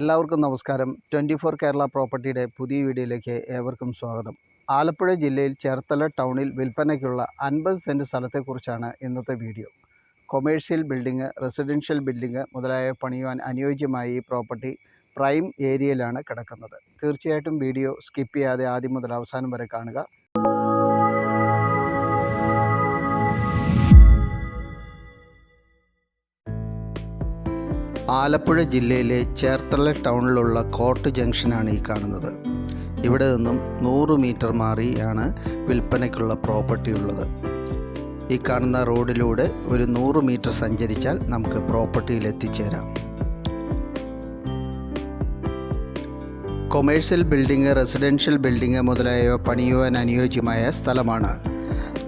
എല്ലാവർക്കും നമസ്കാരം. Twenty four Kerala പ്രോപ്പർട്ടിയുടെ പുതിയ വീഡിയോയിലേക്ക് ഏവർക്കും സ്വാഗതം. ആലപ്പുഴ ജില്ലയിൽ ചേർത്തല ടൗണിൽ വിൽപ്പനയ്ക്കുള്ള അൻപത് സെന്റ് സ്ഥലത്തെക്കുറിച്ചാണ് ഇന്നത്തെ video. Commercial building residential building മുതലായ പണിയുവാൻ അനുയോജ്യമായ ഈ പ്രോപ്പർട്ടി പ്രൈം ഏരിയയിലാണ് കിടക്കുന്നത്. തീർച്ചയായിട്ടും വീഡിയോ സ്കിപ്പ് ചെയ്യാതെ ആദ്യം മുതൽ അവസാനം വരെ കാണുക. ആലപ്പുഴ ജില്ലയിലെ ചേർത്തല ടൗണിലുള്ള കോട്ട് ജംഗ്ഷനാണ് ഈ കാണുന്നത്. ഇവിടെ നിന്നും നൂറ് മീറ്റർ മാറിയാണ് വിൽപ്പനയ്ക്കുള്ള പ്രോപ്പർട്ടി ഉള്ളത്. ഈ കാണുന്ന റോഡിലൂടെ ഒരു നൂറ് മീറ്റർ സഞ്ചരിച്ചാൽ നമുക്ക് പ്രോപ്പർട്ടിയിൽ എത്തിച്ചേരാം. കൊമേഴ്സ്യൽ ബിൽഡിംഗ് റെസിഡൻഷ്യൽ ബിൽഡിംഗ് മുതലായവ പണിയുവാൻ അനുയോജ്യമായ സ്ഥലമാണ്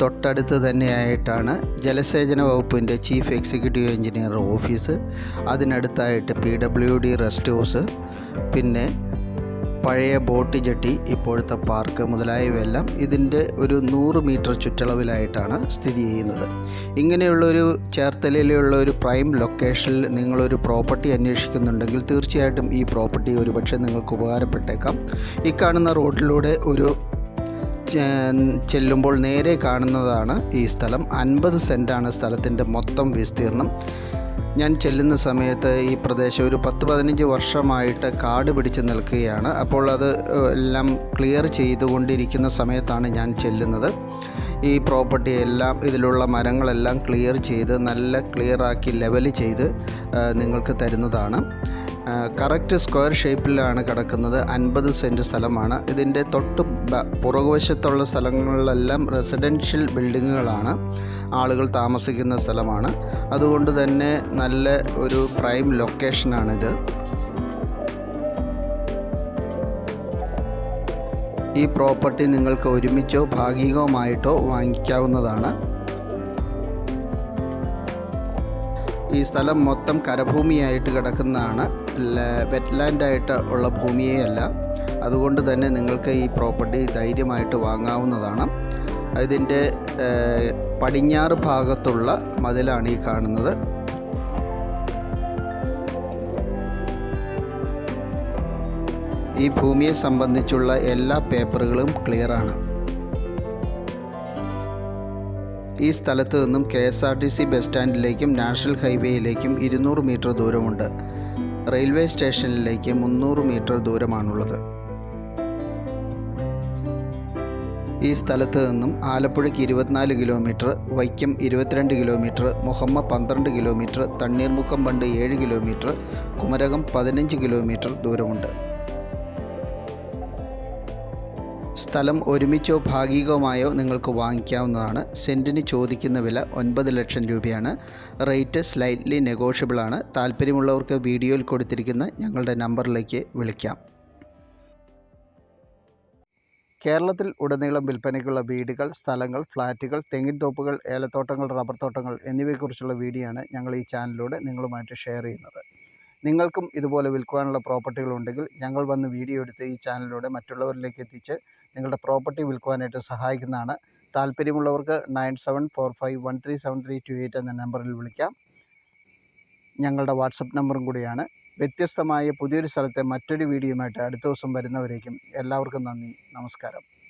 തൊട്ടടുത്ത് തന്നെയായിട്ടാണ് ജലസേചന വകുപ്പിന്റെ chief executive engineer office അതിനടുത്തായിട്ട് P W D rest house പിന്നെ പഴയ ബോട്ട് ജെട്ടി ഇപ്പോഴത്തെ പാർക്ക് മുതലായവയെല്ലാം ഇതിന്റെ ഒരു നൂറ് മീറ്റർ ചുറ്റളവിലായിട്ടാണ് സ്ഥിതി ചെയ്യുന്നത്. ഇങ്ങനെയുള്ളൊരു ചേർത്തലയിലുള്ള ഒരു പ്രൈം ലൊക്കേഷനിൽ നിങ്ങളൊരു പ്രോപ്പർട്ടി അന്വേഷിക്കുന്നുണ്ടെങ്കിൽ തീർച്ചയായിട്ടും ഈ പ്രോപ്പർട്ടി ഒരുപക്ഷെ നിങ്ങൾക്ക് ഉപകാരപ്പെട്ടേക്കാം. ഈ കാണുന്ന റോഡിലൂടെ ഒരു ചെല്ലുമ്പോൾ നേരെ കാണുന്നതാണ് ഈ സ്ഥലം. അൻപത് സെന്റാണ് സ്ഥലത്തിന്റെ മൊത്തം വിസ്തീർണം. ഞാൻ ചെല്ലുന്ന സമയത്ത് ഈ പ്രദേശം ഒരു പത്ത് പതിനഞ്ച് വർഷമായിട്ട് കാട് പിടിച്ച് നിൽക്കുകയാണ്. അപ്പോൾ അത് എല്ലാം ക്ലിയർ ചെയ്തുകൊണ്ടിരിക്കുന്ന സമയത്താണ് ഞാൻ ചെല്ലുന്നത്. ഈ പ്രോപ്പർട്ടി എല്ലാം ഇതിലുള്ള മരങ്ങളെല്ലാം ക്ലിയർ ചെയ്ത് നല്ല ക്ലിയറാക്കി ലെവൽ ചെയ്ത് നിങ്ങൾക്ക് തരുന്നതാണ്. കറക്റ്റ് സ്ക്വയർ ഷേപ്പിലാണ് കിടക്കുന്നത്. അൻപത് സെന്റ് സ്ഥലമാണ്. ഇതിന്റെ തൊട്ട് പുറകുവശത്തുള്ള സ്ഥലങ്ങളിലെല്ലാം റെസിഡൻഷ്യൽ ബിൽഡിങ്ങുകളാണ് ആളുകൾ താമസിക്കുന്ന സ്ഥലമാണ്. അതുകൊണ്ട് തന്നെ നല്ല ഒരു പ്രൈം ലൊക്കേഷനാണിത് ഈ പ്രോപ്പർട്ടി നിങ്ങൾക്ക് ഒരുമിച്ചോ ഭാഗികമായിട്ടോ വാങ്ങിക്കാവുന്നതാണ്. ഈ സ്ഥലം മൊത്തം കരഭൂമിയായിട്ട് കിടക്കുന്നതാണ്. വെറ്റ്ലാൻഡായിട്ട് ഉള്ള ഭൂമിയേ അല്ല അതുകൊണ്ട് തന്നെ നിങ്ങൾക്ക് ഈ പ്രോപ്പർട്ടി ധൈര്യമായിട്ട് വാങ്ങാവുന്നതാണ്. ഇതിന്റെ പടിഞ്ഞാറ് ഭാഗത്തുള്ള മതിലാണ് ഈ കാണുന്നത്. ഈ ഭൂമിയെ സംബന്ധിച്ചുള്ള എല്ലാ പേപ്പറുകളും ക്ലിയറാണ്. ഈ സ്ഥലത്ത് നിന്നും K S R T C bus സ്റ്റാൻഡിലേക്കും national ഹൈവേയിലേക്കും ഇരുന്നൂറ് മീറ്റർ ദൂരമുണ്ട്. റെയിൽവേ സ്റ്റേഷനിലേക്ക് മുന്നൂറ് മീറ്റർ ദൂരമാണുള്ളത്. ഈ സ്ഥലത്ത് നിന്നും ആലപ്പുഴയ്ക്ക് ഇരുപത്തിനാല് കിലോമീറ്റർ വൈക്കം ഇരുപത്തിരണ്ട് കിലോമീറ്റർ മുഹമ്മ പന്ത്രണ്ട് കിലോമീറ്റർ തണ്ണീർമുക്കം ബണ്ട് ഏഴ് കിലോമീറ്റർ കുമരകം പതിനഞ്ച് കിലോമീറ്റർ ദൂരമുണ്ട്. സ്ഥലം ഒരുമിച്ചോ ഭാഗികമായോ നിങ്ങൾക്ക് വാങ്ങിക്കാവുന്നതാണ്. സെന്റിന് ചോദിക്കുന്ന വില ഒൻപത് ലക്ഷം രൂപയാണ്. റേറ്റ് സ്ലൈറ്റ്ലി നെഗോഷ്യബിൾ ആണ്. താല്പര്യമുള്ളവർക്ക് വീഡിയോയിൽ കൊടുത്തിരിക്കുന്ന ഞങ്ങളുടെ നമ്പറിലേക്ക് വിളിക്കാം. കേരളത്തിൽ ഉടനീളം വിൽപ്പനയ്ക്കുള്ള വീടുകൾ സ്ഥലങ്ങൾ ഫ്ലാറ്റുകൾ തെങ്ങിൻ തോപ്പുകൾ ഏലത്തോട്ടങ്ങൾ റബ്ബർ തോട്ടങ്ങൾ എന്നിവയെക്കുറിച്ചുള്ള വീഡിയോ ആണ് ഞങ്ങൾ ഈ ചാനലിലൂടെ നിങ്ങളുമായിട്ട് ഷെയർ ചെയ്യുന്നത്. നിങ്ങൾക്കും ഇതുപോലെ വിൽക്കുവാനുള്ള പ്രോപ്പർട്ടികൾ ഉണ്ടെങ്കിൽ ഞങ്ങൾ വന്ന് വീഡിയോ എടുത്ത് ഈ ചാനലിലൂടെ മറ്റുള്ളവരിലേക്ക് എത്തിച്ച് നിങ്ങളുടെ പ്രോപ്പർട്ടി വിൽക്കുവാനായിട്ട് സഹായിക്കുന്നതാണ്. താല്പര്യമുള്ളവർക്ക് nine seven four five one three seven three two eight എന്ന നമ്പറിൽ വിളിക്കാം. ഞങ്ങളുടെ വാട്സപ്പ് നമ്പറും കൂടിയാണ്. വ്യത്യസ്തമായ പുതിയൊരു സ്ഥലത്തെ മറ്റൊരു വീഡിയോയുമായിട്ട് അടുത്ത ദിവസം വരുന്നവരേക്കും എല്ലാവർക്കും നന്ദി. നമസ്കാരം.